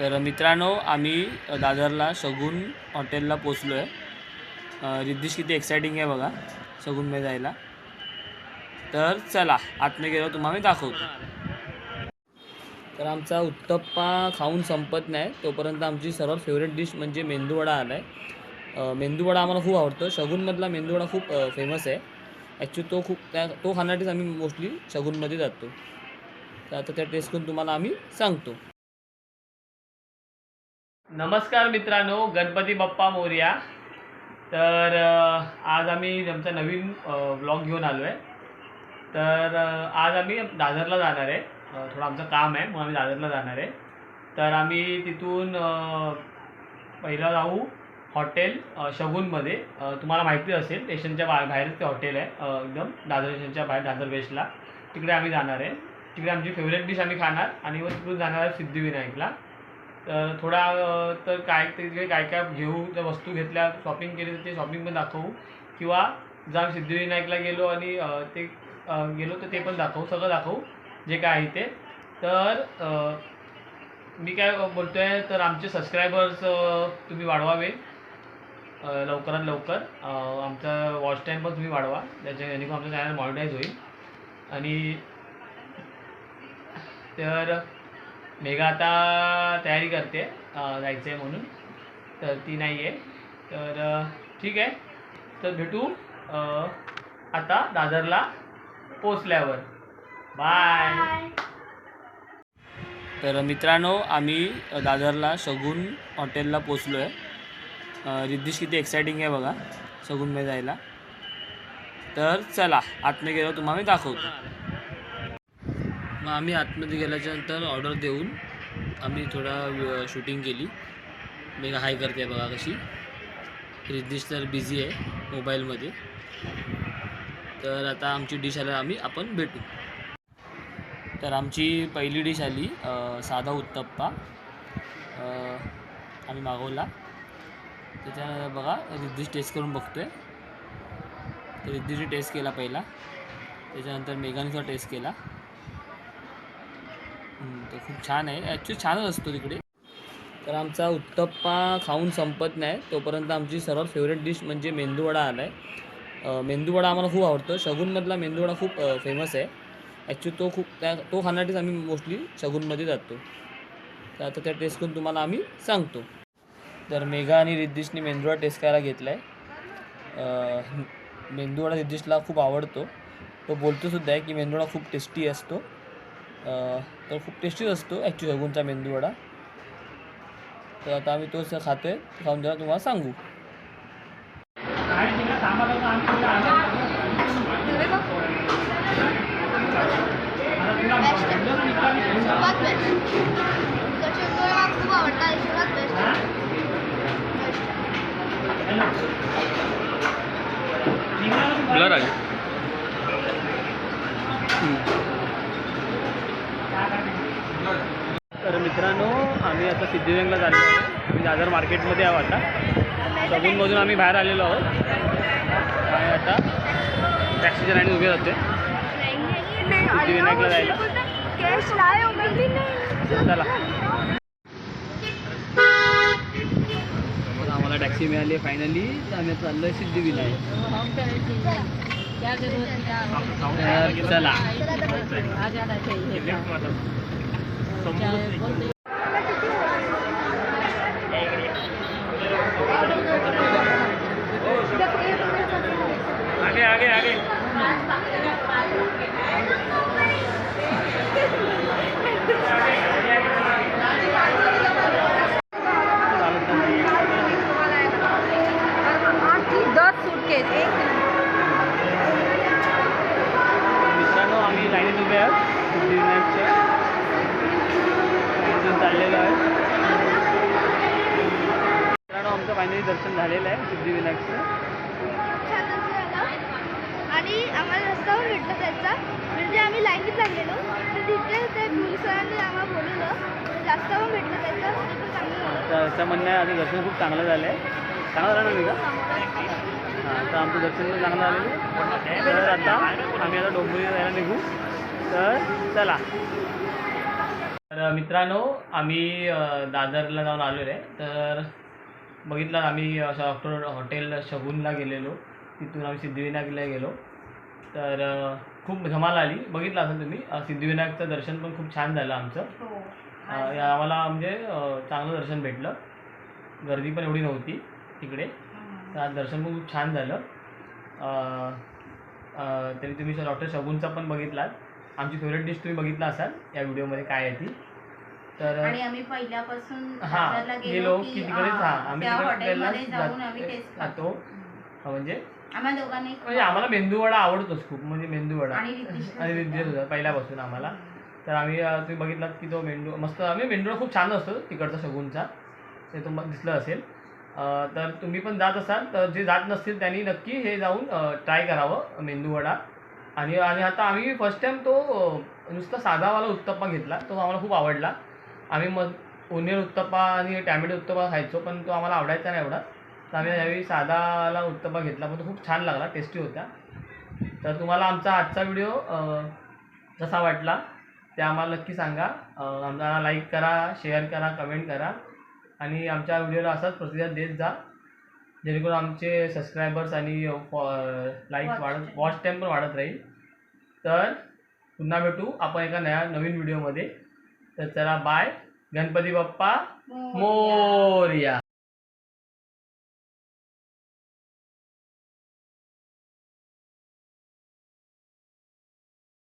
तर मित्रांनो आम्ही दादरला शगुन हॉटेलला पोचलो आहे रिद्धिश किती एक्सायटिंग आहे बघा शगुनमध्ये जायला. तर चला आतमध्ये गेलो तुम्हाला मी दाखवतो. तर आमचा उत्तप्पा खाऊन संपत नाही तोपर्यंत आमची सर्वात फेवरेट डिश म्हणजे मेंदूवडा आला आहे मेंदूवडा आम्हाला खूप आवडतो. शगुनमधला मेंदूवडा खूप फेमस आहे. ॲक्च्युली तो खूप त्या तो खाण्यासाठीच आम्ही मोस्टली शगुनमध्ये जातो. तर आता त्या टेस्ट करून तुम्हाला आम्ही सांगतो. नमस्कार मित्रांनो गणपती बाप्पा मोर्या. तर आज आम्ही आमचा नवीन ब्लॉग घेऊन आलो आहे तर आज आम्ही दादरला जाणार आहे. थोडं आमचं काम आहे मग आम्ही दादरला जाणार आहे. तर आम्ही तिथून पहिला पहिलं जाऊ हॉटेल शगूनमध्ये. शगुनमध्ये तुम्हाला माहिती असेल स्टेशनच्या बा बाहेरच ते हॉटेल आहे एकदम दादर स्टेशनच्या बाहेर दादर वेस्टला. तिकडे आम्ही जाणार आहे. तिकडे आमची फेवरेट डिश आम्ही खाणार आणि मग तिकडून जाणार आहे सिद्धिविनायकला. थोडा तर काय तिकडे काय काय घेऊ त्या वस्तू घेतल्या शॉपिंग केली तर ते शॉपिंग पण दाखवू. किंवा जर आम्ही सिद्धिविनायकला गेलो आणि ते गेलो तर ते पण दाखवू सगळं दाखवू जे काय आहे ते. तर मी काय बोलतो आहे तर आमचे सबस्क्रायबर्स तुम्ही वाढवावे. लवकरात लवकर. आमचा वॉच टाईम पण तुम्ही वाढवा त्याच्या जेणेकरून आमचं चॅनल मॉनिटाईज होईल. आणि तर मेघा आता तयारी करते जायचं आहे म्हणून. तर ती नाही आहे तर ठीक आहे. तर भेटू आता दादरला पोचल्यावर बाय तर मित्रांनो आम्ही दादरला शगुन हॉटेलला पोचलो आहे रिद्धीश किती एक्सायटिंग आहे बघा शगुनमध्ये जायला. तर चला आतमध्ये गेलो तुम्हाला मी दाखवतो. मग आम्ही आतमध्ये गेल्याच्यानंतर ऑर्डर देऊन आम्ही थोडा शूटिंग केली. मी हाय करते बघा कशी. रिद्धिश तर बिझी आहे मोबाईलमध्ये तर आता आमची डिश आल्या आम्ही आपण भेटू. तर आमची पहिली डिश आली साधा उत्तप्पा. आम्ही मागवला. त्याच्यानंतर बघा रिद्धिश टेस्ट करून बघतो आहे रिद्धिशने टेस्ट केला पहिला. त्याच्यानंतर मेघाने टेस्ट केला. तो खूप छान आहे. ॲक्च्युली छानच असतो तिकडे. तर आमचा उत्तप्पा खाऊन संपत नाही. तोपर्यंत आमची सर्वात फेवरेट डिश म्हणजे मेंदूवडा आला आहे मेंदूवडा आम्हाला खूप आवडतो. शगूनमधला मेंदूवडा खूप फेमस आहे. ॲक्च्युली तो खूप त्या तो खाण्यासाठीच आम्ही मोस्टली शगूनमध्ये जातो. तर आता त्या टेस्ट करून तुम्हाला आम्ही सांगतो. तर मेघा आणि रिद्धिशने मेंदूवडा टेस्ट करायला घेतला आहे मेंदूवडा रिद्धिशला खूप आवडतो. तो बोलतोसुद्धा आहे की मेंदूवडा खूप टेस्टी असतो. तर खूप टेस्टीच असतो ॲक्च्युली शगुनचा मेंदूवडा तर आता आम्ही तोच खातो आहे खाऊन जरा तुम्हाला सांगू. ब्लर बेस्ट कचोरी हा खूप आवडता सर्वात बेस्ट ब्लर आहे तर मित्रांनो आम्ही आता सिद्धिविनायकला चाललो आहे. आम्ही दादर मार्केटमध्ये आहोत आता. शगुनमधून आम्ही बाहेर आलेलो आहोत. आणि आता टॅक्सीच्या लाईन उभे राहते सिद्धिविनायकला जायला. चला. आम्हाला टॅक्सी मिळाली फायनली आम्ही चाललो आहे सिद्धिविनायक. तर चला आगे आगे आगे दस सूटकेस एक मित्रांनो आम्ही लाईनीत उभे आहोत सिद्धिविनायकच्या इथून चाललेलो आहे मित्रांनो आमचं फायनली दर्शन झालेलं आहे सिद्धिविनायकचं. छान असं झालं आणि आम्हाला रस्ता पण भेटला त्याचा. म्हणजे आम्ही लाईनीत लागलेलो तर तिथे ते पोलीस सरांनी आम्हाला बोलवलं. पण भेटलं त्याचं. चांगलं तर असं म्हणणं आहे आधी दर्शन खूप चांगलं झालं आहे चांगलं झालं ना मी का हां तर आमचं दर्शन पण चांगलं आहे. तर आता आम्ही आता डोंबिवली जायला निघू. तर चला. तर मित्रांनो आम्ही दादरला जाऊन आलेलो आहे. तर बघितलं आम्ही असं डॉक्टर हॉटेल शगुनला गेलेलो. तिथून आम्ही सिद्धिविनायकला गेलो. तर खूप धमाल आली. बघितलं असेल तुम्ही सिद्धिविनायकचं दर्शन पण खूप छान झालं आमचं. हो आम्हाला म्हणजे चांगलं दर्शन भेटलं. गर्दी पण एवढी नव्हती तिकडे. तर दर्शन पण खूप छान झालं. तरी तुम्ही डॉक्टर शगुनचा पण बघितलात. आमची फेवरेट डिश तुम्ही बघितला असाल या व्हिडिओमध्ये काय आहे ती. तर आणि आम्ही पहिल्यापासून हा, गेलो की हा, आम्ही तिकडे हॉटेलमध्ये पहिलाच जाऊन आम्ही टेस्ट जातो. म्हणजे आम्हा दोघांनी म्हणजे आम्हाला मेंदूवडा आवडतोच खूप म्हणजे मेंदूवडा. आणि रितेशला आणि होता पहिल्यापासून आम्हाला. तर आम्ही तुम्ही बघितलात की तो मेंदू मस्त आम्ही मेंदूवडा खूप छान असतो तिकडचा शगुनचा. ते तुम्हाला दिसलं असेल. तर तुम्ही पण जात असाल तर जे जात नसतील त्यांनी नक्की हे जाऊन ट्राय करावं मेंदूवडा. आणि आणि आता आम्ही फर्स्ट टाईम तो नुसता साधावाला उत्तप्पा घेतला तो आम्हाला खूप आवडला. आम्ही मग ओनियन उत्तप्पा आणि टॅमॅटो उत्तप्पा खायचो पण तो आम्हाला आवडायचा नाही एवढा. तर आम्ही यावेळी साधावाला उत्तप्पा घेतला पण तो खूप छान लागला टेस्टी होता. तर तुम्हाला आमचा आजचा व्हिडिओ कसा वाटला ते आम्हाला नक्की सांगा. आम्हाला लाईक करा शेअर करा कमेंट करा. आणि आमच्या व्हिडिओला असाच प्रतिसाद देत जा. जेणेकरून आमचे सबस्क्रायबर्स आणि लाईक Watch वाढत. वॉच टाईम पण वाढत राहील. तर पुन्हा भेटू आपण एका नया नवीन व्हिडिओमध्ये तर चला बाय गणपती बाप्पा मोरया. मोरया